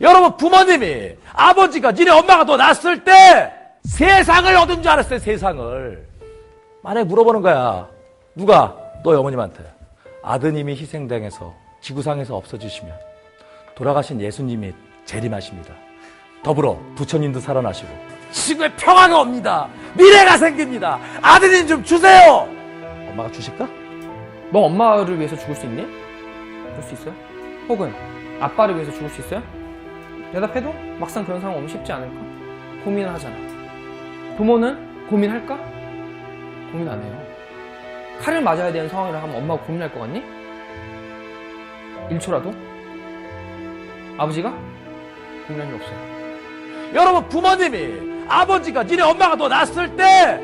여러분 부모님이 아버지가 니네 엄마가 너 낳았을 때 세상을 얻은 줄 알았어요 세상을. 만약에 물어보는 거야. 누가? 너희 어머님한테. 아드님이 희생당해서 지구상에서 없어지시면 돌아가신 예수님이 재림하십니다. 더불어 부처님도 살아나시고. 지구에 평화가 옵니다. 미래가 생깁니다. 아드님 좀 주세요! 엄마가 주실까? 너 엄마를 위해서 죽을 수 있니? 그럴 수 있어요? 혹은 아빠를 위해서 죽을 수 있어요? 대답해도 막상 그런 상황 오면 쉽지 않을까? 고민을 하잖아. 부모는 고민할까? 고민 안 해요. 칼을 맞아야 되는 상황이라 하면 엄마가 고민할 것 같니? 1초라도? 아버지가? 고민할 일 없어요. 여러분 부모님이 아버지가 니네 엄마가 너 낳았을 때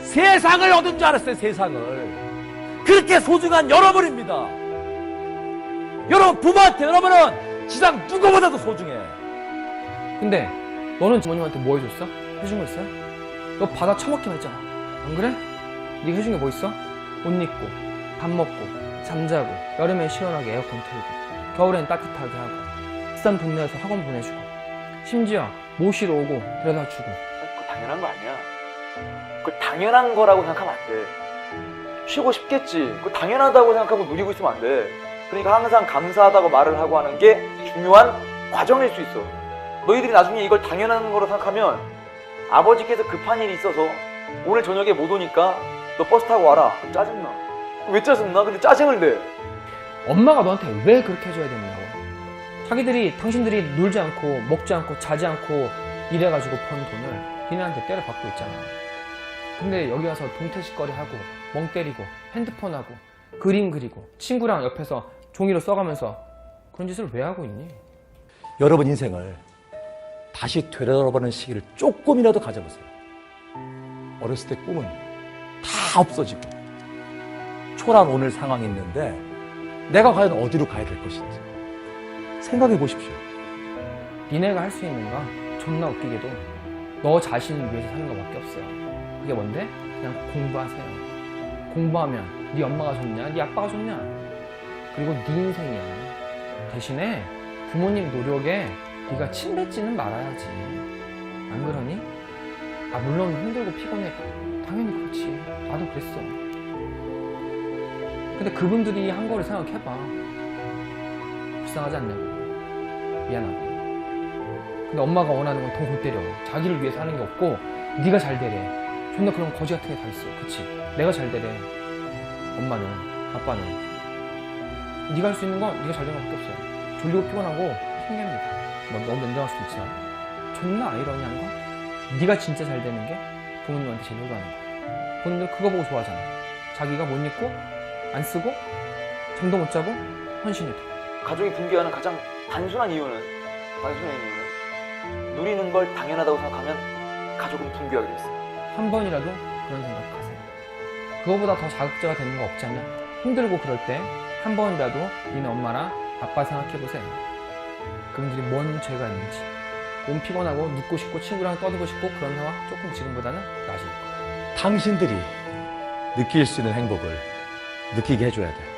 세상을 얻은 줄 알았어요 세상을 그렇게 소중한 여러분입니다 여러분 부모한테 여러분은 지상 누구보다도 소중해 근데 너는 부모님한테 뭐 해줬어? 해준 거 있어요? 너 받아 처먹기만 했잖아. 안 그래? 네가 해준 게 뭐 있어? 옷 입고, 밥 먹고, 잠자고, 여름엔 시원하게 에어컨 틀고, 겨울엔 따뜻하게 하고, 비싼 동네에서 학원 보내주고, 심지어 모시러 오고 데려다 주고. 그거 당연한 거 아니야. 그걸 당연한 거라고 생각하면 안 돼. 쉬고 싶겠지. 그거 당연하다고 생각하고 누리고 있으면 안 돼. 그러니까 항상 감사하다고 말을 하고 하는 게 중요한 과정일 수 있어. 너희들이 나중에 이걸 당연한 거로 생각하면 아버지께서 급한 일이 있어서 오늘 저녁에 못 오니까 너 버스 타고 와라. 짜증나. 왜 짜증나? 근데 짜증을 내. 엄마가 너한테 왜 그렇게 해줘야 되냐고. 자기들이, 당신들이 놀지 않고, 먹지 않고, 자지 않고, 일해가지고 번 돈을 니네한테 때려받고 있잖아. 근데 여기 와서 동태식거리 하고, 멍 때리고, 핸드폰 하고, 그림 그리고, 친구랑 옆에서 종이로 써가면서 그런 짓을 왜 하고 있니? 여러분 인생을 다시 되돌아보는 시기를 조금이라도 가져보세요 어렸을 때 꿈은 다 없어지고 초라한 오늘 상황이 있는데 내가 과연 어디로 가야 될 것인지 생각해 보십시오 니네가 할 수 있는 건 존나 웃기게도 너 자신을 위해서 사는 것밖에 없어. 그게 뭔데? 그냥 공부하세요. 공부하면 네 엄마가 좋냐? 네 아빠가 좋냐? 그리고 네 인생이야. 대신에 부모님 노력에 네가 침 뱉지는 말아야지. 안 그러니? 아 물론 힘들고 피곤해. 당연히 그렇지. 나도 그랬어. 근데 그분들이 한 거를 생각해봐. 불쌍하지 않냐고. 미안하고. 근데 엄마가 원하는 건 더 골 때려. 자기를 위해서 하는 게 없고 네가 잘 되래. 존나 그런 거지 같은 게 다 있어. 그치? 내가 잘 되래. 엄마는 아빠는 네가 할 수 있는 건 네가 잘 되는 것밖에 없어요. 졸리고 피곤하고 핑계입니다. 뭐 너무 냉정할 수도 있지만 존나 아이러니한 건 네가 진짜 잘 되는 게 부모님한테 제일 효도하는 거야. 본인들 그거 보고 좋아하잖아. 자기가 못 입고 안 쓰고 잠도 못 자고 헌신해도. 가족이 붕괴하는 가장 단순한 이유는 단순한 이유는 누리는 걸 당연하다고 생각하면 가족은 붕괴하게 돼 있어. 한 번이라도 그런 생각하세요. 그거보다 더 자극제가 되는 거 없지 않냐? 힘들고 그럴 때 한 번이라도 니네 엄마나 아빠 생각해보세요. 그분들이 뭔 죄가 있는지. 몸 피곤하고 눕고 싶고 친구랑 떠들고 싶고 그런 상황 조금 지금보다는 나아질 거예요. 당신들이 느낄 수 있는 행복을 느끼게 해줘야 돼요